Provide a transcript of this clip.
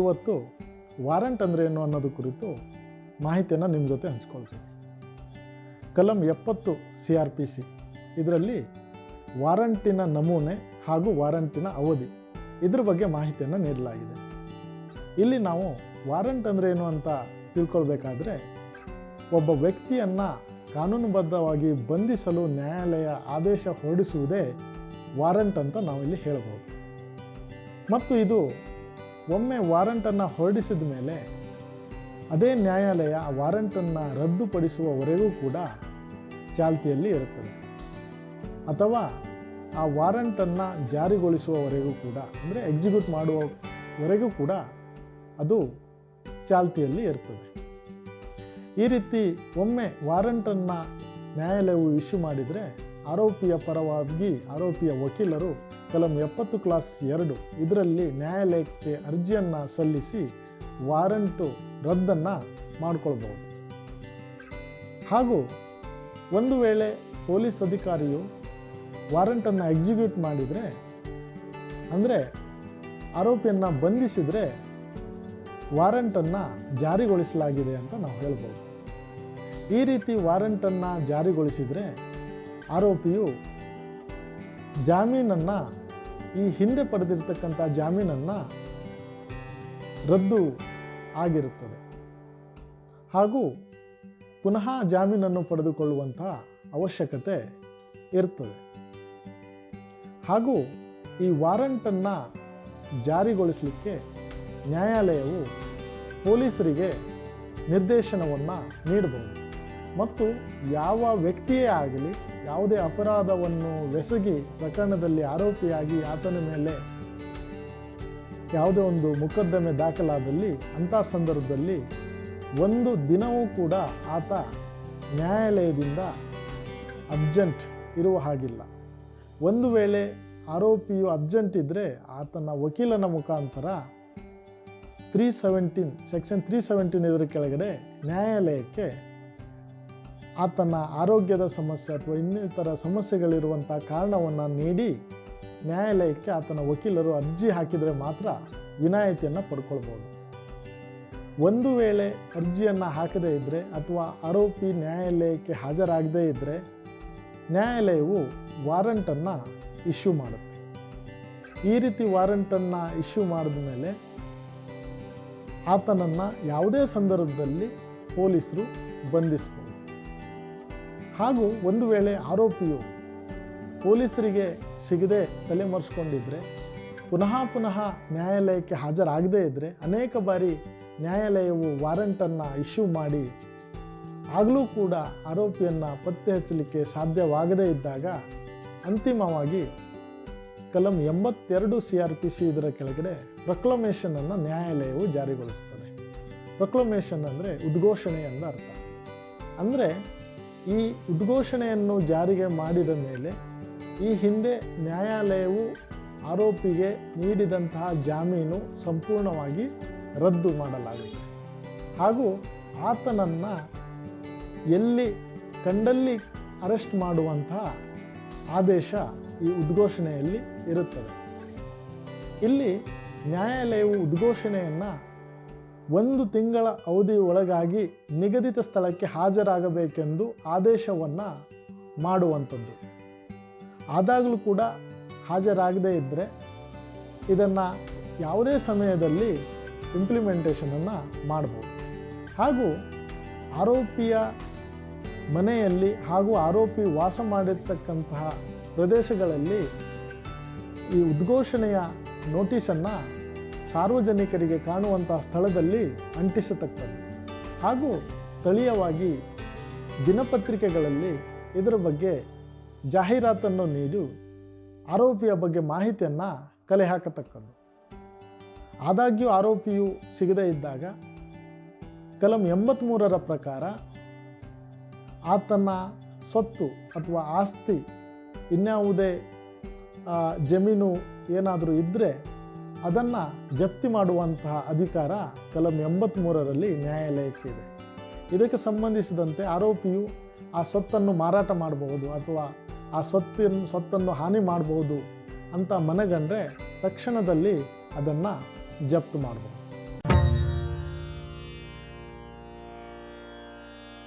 ಇವತ್ತು ವಾರಂಟ್ ಅಂದರೆ ಏನು ಅನ್ನೋದು ಕುರಿತು ಮಾಹಿತಿಯನ್ನು ನಿಮ್ಮ ಜೊತೆ ಹಂಚ್ಕೊಳ್ತೀನಿ. ಕಲಂ ಎಪ್ಪತ್ತು ಸಿ ಆರ್ ಪಿ ಸಿ ಇದರಲ್ಲಿ ವಾರಂಟಿನ ನಮೂನೆ ಹಾಗೂ ವಾರಂಟಿನ ಅವಧಿ ಇದ್ರ ಬಗ್ಗೆ ಮಾಹಿತಿಯನ್ನು ನೀಡಲಾಗಿದೆ. ಇಲ್ಲಿ ನಾವು ವಾರಂಟ್ ಅಂದರೆ ಏನು ಅಂತ ತಿಳ್ಕೊಳ್ಬೇಕಾದ್ರೆ ಒಬ್ಬ ವ್ಯಕ್ತಿಯನ್ನು ಕಾನೂನುಬದ್ಧವಾಗಿ ಬಂಧಿಸಲು ನ್ಯಾಯಾಲಯ ಆದೇಶ ಹೊರಡಿಸುವುದೇ ವಾರಂಟ್ ಅಂತ ನಾವಿಲ್ಲಿ ಹೇಳಬಹುದು ಮತ್ತು ಇದು ಒಮ್ಮೆ ವಾರಂಟನ್ನು ಹೊರಡಿಸಿದ ಮೇಲೆ ಅದೇ ನ್ಯಾಯಾಲಯ ಆ ವಾರಂಟನ್ನು ರದ್ದುಪಡಿಸುವವರೆಗೂ ಕೂಡ ಚಾಲ್ತಿಯಲ್ಲಿ ಇರುತ್ತದೆ. ಅಥವಾ ಆ ವಾರಂಟನ್ನು ಜಾರಿಗೊಳಿಸುವವರೆಗೂ ಕೂಡ, ಅಂದರೆ ಎಕ್ಸಿಕ್ಯೂಟ್ ಮಾಡುವವರೆಗೂ ಕೂಡ ಅದು ಚಾಲ್ತಿಯಲ್ಲಿ ಇರ್ತದೆ. ಈ ರೀತಿ ಒಮ್ಮೆ ವಾರಂಟನ್ನು ನ್ಯಾಯಾಲಯವು ಇಶ್ಯೂ ಮಾಡಿದರೆ ಆರೋಪಿಯ ಪರವಾಗಿ ಆರೋಪಿಯ ವಕೀಲರು ಕಲಂ ಎಪ್ಪತ್ತು ಕ್ಲಾಸ್ ಎರಡು. ಇದರಲ್ಲಿ ನ್ಯಾಯಾಲಯಕ್ಕೆ ಅರ್ಜಿಯನ್ನು ಸಲ್ಲಿಸಿ ವಾರಂಟು ರದ್ದನ್ನು ಮಾಡಿಕೊಳ್ಬಹುದು. ಹಾಗೂ ಒಂದು ವೇಳೆ ಪೊಲೀಸ್ ಅಧಿಕಾರಿಯು ವಾರಂಟನ್ನು ಎಕ್ಸಿಕ್ಯೂಟ್ ಮಾಡಿದರೆ, ಅಂದರೆ ಆರೋಪಿಯನ್ನು ಬಂಧಿಸಿದರೆ ವಾರಂಟನ್ನು ಜಾರಿಗೊಳಿಸಲಾಗಿದೆ ಅಂತ ನಾವು ಹೇಳ್ಬೋದು. ಈ ರೀತಿ ವಾರಂಟನ್ನು ಜಾರಿಗೊಳಿಸಿದರೆ ಆರೋಪಿಯು ಜಾಮೀನನ್ನು ಈ ಹಿಂದೆ ಪಡೆದಿರ್ತಕ್ಕಂಥ ಜಾಮೀನನ್ನು ರದ್ದು ಆಗಿರುತ್ತದೆ. ಹಾಗೂ ಪುನಃ ಜಾಮೀನನ್ನು ಪಡೆದುಕೊಳ್ಳುವಂಥ ಅವಶ್ಯಕತೆ ಇರ್ತದೆ. ಹಾಗೂ ಈ ವಾರಂಟನ್ನು ಜಾರಿಗೊಳಿಸಲಿಕ್ಕೆ ನ್ಯಾಯಾಲಯವು ಪೊಲೀಸರಿಗೆ ನಿರ್ದೇಶನವನ್ನು ನೀಡಬಹುದು. ಮತ್ತು ಯಾವ ವ್ಯಕ್ತಿಯೇ ಆಗಲಿ ಯಾವುದೇ ಅಪರಾಧವನ್ನು ಎಸಗಿ ಪ್ರಕರಣದಲ್ಲಿ ಆರೋಪಿಯಾಗಿ ಆತನ ಮೇಲೆ ಯಾವುದೇ ಒಂದು ಮೊಕದ್ದಮೆ ದಾಖಲಾದಲ್ಲಿ ಅಂಥ ಸಂದರ್ಭದಲ್ಲಿ ಒಂದು ದಿನವೂ ಕೂಡ ಆತ ನ್ಯಾಯಾಲಯದಿಂದ ಅಬ್ಜೆಂಟ್ ಇರುವ ಹಾಗಿಲ್ಲ. ಒಂದು ವೇಳೆ ಆರೋಪಿಯು ಅಬ್ಜೆಂಟ್ ಇದ್ದರೆ ಆತನ ವಕೀಲನ ಮುಖಾಂತರ three seventeen section three seventeen ಇದರ ಕೆಳಗಡೆ ನ್ಯಾಯಾಲಯಕ್ಕೆ ಆತನ ಆರೋಗ್ಯದ ಸಮಸ್ಯೆ ಅಥವಾ ಇನ್ನಿತರ ಸಮಸ್ಯೆಗಳಿರುವಂಥ ಕಾರಣವನ್ನು ನೀಡಿ ನ್ಯಾಯಾಲಯಕ್ಕೆ ಆತನ ವಕೀಲರು ಅರ್ಜಿ ಹಾಕಿದರೆ ಮಾತ್ರ ವಿನಾಯಿತಿಯನ್ನು ಪಡ್ಕೊಳ್ಬೋದು. ಒಂದು ವೇಳೆ ಅರ್ಜಿಯನ್ನು ಹಾಕದೇ ಇದ್ದರೆ ಅಥವಾ ಆರೋಪಿ ನ್ಯಾಯಾಲಯಕ್ಕೆ ಹಾಜರಾಗದೇ ಇದ್ದರೆ ನ್ಯಾಯಾಲಯವು ವಾರಂಟನ್ನು ಇಶ್ಯೂ ಮಾಡುತ್ತೆ. ಈ ರೀತಿ ವಾರಂಟನ್ನು ಇಶ್ಯೂ ಮಾಡಿದ ಮೇಲೆ ಆತನನ್ನು ಯಾವುದೇ ಸಂದರ್ಭದಲ್ಲಿ ಪೊಲೀಸರು ಬಂಧಿಸ್ಬೋದು. ಹಾಗೂ ಒಂದು ವೇಳೆ ಆರೋಪಿಯು ಪೊಲೀಸರಿಗೆ ಸಿಗದೆ ತಲೆಮರೆಸ್ಕೊಂಡಿದ್ರೆ, ಪುನಃ ಪುನಃ ನ್ಯಾಯಾಲಯಕ್ಕೆ ಹಾಜರಾಗದೇ ಇದ್ದರೆ ಅನೇಕ ಬಾರಿ ನ್ಯಾಯಾಲಯವು ವಾರಂಟನ್ನು ಇಶ್ಯೂ ಮಾಡಿ ಆಗಲೂ ಕೂಡ ಆರೋಪಿಯನ್ನು ಪತ್ತೆ ಹಚ್ಚಲಿಕ್ಕೆ ಸಾಧ್ಯವಾಗದೇ ಇದ್ದಾಗ ಅಂತಿಮವಾಗಿ ಕಲಂ ಎಂಬತ್ತೆರಡು ಸಿ ಆರ್ ಪಿ ಸಿ ಇದರ ಕೆಳಗಡೆ ಪ್ರೊಕ್ಲಮೇಷನನ್ನು ನ್ಯಾಯಾಲಯವು ಜಾರಿಗೊಳಿಸ್ತದೆ ಪ್ರೊಕ್ಲಮೇಷನ್ ಅಂದರೆ ಉದ್ಘೋಷಣೆ ಎಂದ ಅರ್ಥ. ಅಂದರೆ ಈ ಉದ್ಘೋಷಣೆಯನ್ನು ಜಾರಿಗೆ ಮಾಡಿದ ಮೇಲೆ ಈ ಹಿಂದೆ ನ್ಯಾಯಾಲಯವು ಆರೋಪಿಗೆ ನೀಡಿದಂತಹ ಜಾಮೀನು ಸಂಪೂರ್ಣವಾಗಿ ರದ್ದು ಮಾಡಲಾಗಿದೆ. ಹಾಗೂ ಆತನನ್ನು ಎಲ್ಲಿ ಕಂಡಲ್ಲಿ ಅರೆಸ್ಟ್ ಮಾಡುವಂತಹ ಆದೇಶ ಈ ಉದ್ಘೋಷಣೆಯಲ್ಲಿ ಇರುತ್ತದೆ. ಇಲ್ಲಿ ನ್ಯಾಯಾಲಯವು ಉದ್ಘೋಷಣೆಯನ್ನು ಒಂದು ತಿಂಗಳ ಅವಧಿ ಒಳಗಾಗಿ ನಿಗದಿತ ಸ್ಥಳಕ್ಕೆ ಹಾಜರಾಗಬೇಕೆಂದು ಆದೇಶವನ್ನು ಮಾಡುವಂಥದ್ದು. ಆದಾಗಲೂ ಕೂಡ ಹಾಜರಾಗದೇ ಇದ್ದರೆ ಇದನ್ನು ಯಾವುದೇ ಸಮಯದಲ್ಲಿ ಇಂಪ್ಲಿಮೆಂಟೇಷನನ್ನು ಮಾಡ್ಬೋದು. ಹಾಗೂ ಆರೋಪಿಯ ಮನೆಯಲ್ಲಿ ಹಾಗೂ ಆರೋಪಿ ವಾಸ ಮಾಡಿರ್ತಕ್ಕಂತಹ ಪ್ರದೇಶಗಳಲ್ಲಿ ಈ ಉದ್ಘೋಷಣೆಯ ನೋಟಿಸನ್ನು ಸಾರ್ವಜನಿಕರಿಗೆ ಕಾಣುವಂತಹ ಸ್ಥಳದಲ್ಲಿ ಅಂಟಿಸತಕ್ಕದ್ದು. ಹಾಗೂ ಸ್ಥಳೀಯವಾಗಿ ದಿನಪತ್ರಿಕೆಗಳಲ್ಲಿ ಇದರ ಬಗ್ಗೆ ಜಾಹೀರಾತನ್ನು ನೀಡಿ ಆರೋಪಿಯ ಬಗ್ಗೆ ಮಾಹಿತಿಯನ್ನು ಕಲೆ ಹಾಕತಕ್ಕದ್ದು. ಆದಾಗ್ಯೂ ಆರೋಪಿಯು ಸಿಗದೇ ಇದ್ದಾಗ ಕಲಂ ಎಂಬತ್ತ್ಮೂರರ ಪ್ರಕಾರ ಆತನ ಸ್ವತ್ತು ಅಥವಾ ಆಸ್ತಿ ಇನ್ಯಾವುದೇ ಜಮೀನು ಏನಾದರೂ ಇದ್ದರೆ ಅದನ್ನು ಜಪ್ತಿ ಮಾಡುವಂತಹ ಅಧಿಕಾರ ಕಲಂ ಎಂಬತ್ತ್ಮೂರರಲ್ಲಿ ನ್ಯಾಯಾಲಯಕ್ಕೆ ಇದೆ. ಇದಕ್ಕೆ ಸಂಬಂಧಿಸಿದಂತೆ ಆರೋಪಿಯು ಆ ಸ್ವತ್ತನ್ನು ಮಾರಾಟ ಮಾಡಬಹುದು ಅಥವಾ ಆ ಸ್ವತ್ತಿನ, ಸ್ವತ್ತನ್ನು ಹಾನಿ ಮಾಡಬಹುದು ಅಂತ ಮನಗಂಡ್ರೆ ತಕ್ಷಣದಲ್ಲಿ ಅದನ್ನು ಜಪ್ತು ಮಾಡಬಹುದು